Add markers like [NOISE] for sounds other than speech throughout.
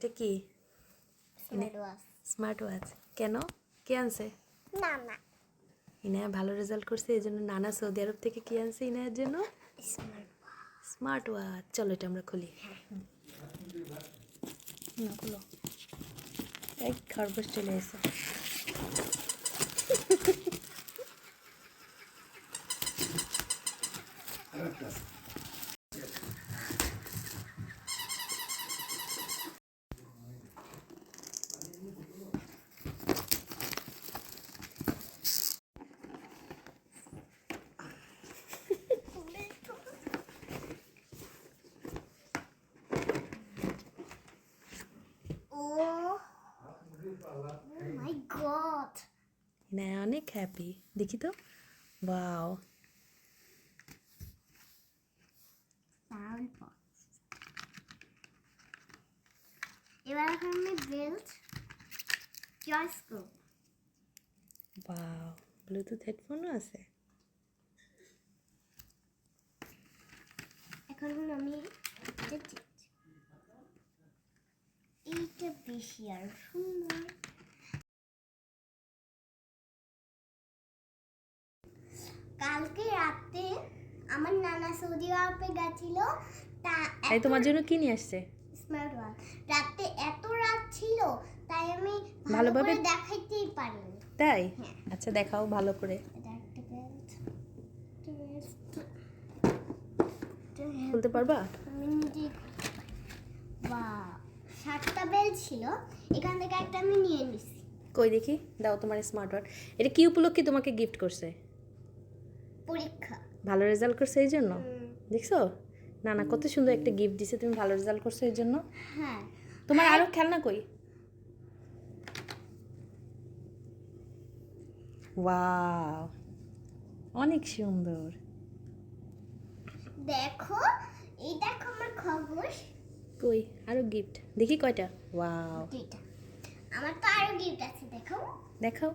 এটা কি? Smart watch কেন? কে আনছে? না না ইনায়া ভালো রেজাল্ট করছে এই জন্য নানা সৌদি আরব থেকে কি আনছে ইনায়ের জন্য? স্মার্ট স্মার্ট ওয়াচ চলো এটা আমরা খুলি। না খুলো। এই খরগোশ চলে এসে মাই গড ইনায়া অনেক হ্যাপি দেখি তো। বাও এবার এখন আমি বেল্ট চয়েস করব। বাও ব্লুটুথ হেডফোনও আছে? এখন আমি এইটা সুন্দর কালকে রাতে আমার নানা সৌদি আরবে গেছিল তা এই তোমার জন্য কি নিয়ে আসছে? স্মার্ট ওয়াচ রাতে এত রাত ছিল তাই আমি ভালোভাবে দেখাইতেই পারিনি। তাই? হ্যাঁ। আচ্ছা দেখাও ভালো করে। খুলতে পারবা? আমি নিজেই বা সাতটা বেল্ট ছিল এখান থেকে একটা আমি নিয়ে নিছি। কই দেখি? দাও তোমার স্মার্ট ওয়াচ এটা কি উপলক্ষে তোমাকে গিফট করছে? পরীক্ষা। ভালো রেজাল্ট করছে এই জন্য? দেখছ? না না কত সুন্দর একটা গিফট দিছে তুমি ভালো রেজাল্ট করছ এই জন্য। হ্যাঁ। তোমার আরও খেলনা কই? ওয়াও অনেক সুন্দর। দেখো এই দেখো আমার খরগোশ কই? আরও গিফট দেখি কয়টা? ওয়াও আমার তো আরও গিফট আছে দেখো। দেখাও।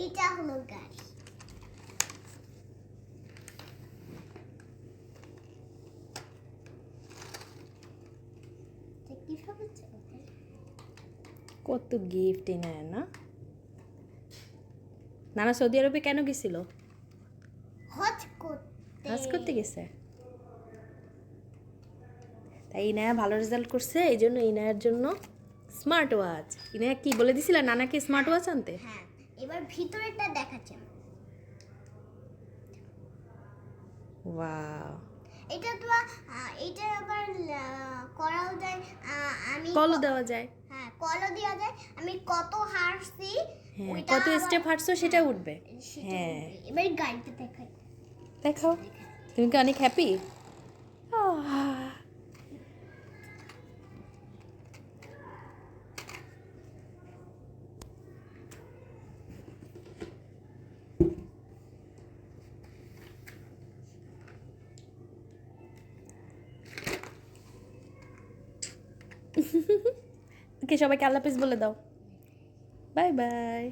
এইটা হলো গাড়ি? কত গিফট এনে না? নানা সৌদি আরবে কেন গেছিল? হজ করতে গেছে? তাই ইনায়া ভালো রেজাল্ট করছে এই জন্য ইনায়ার জন্য স্মার্ট ওয়াচ ইনায়া কি বলে দিছিল নানাকে স্মার্ট ওয়াচ আনতে? হ্যাঁ এবার ভিতরেটা দেখাচ্ছে ওয়াও এটা তো এটা আবার করাও যায় আমি কলও দেওয়া যায়। হ্যাঁ কলও দেওয়া যায় আমি কত হারছি হ্যাঁ কত স্টেপ হাঁটছো সেটা উঠবে। হ্যাঁ। এবার গাড়িতে দেখাই। দেখাও। তুমি কি অনেক happy [LAUGHS] ওকে সবাইকে আল্লাহ হাফিজ বলে দাও বাই বাই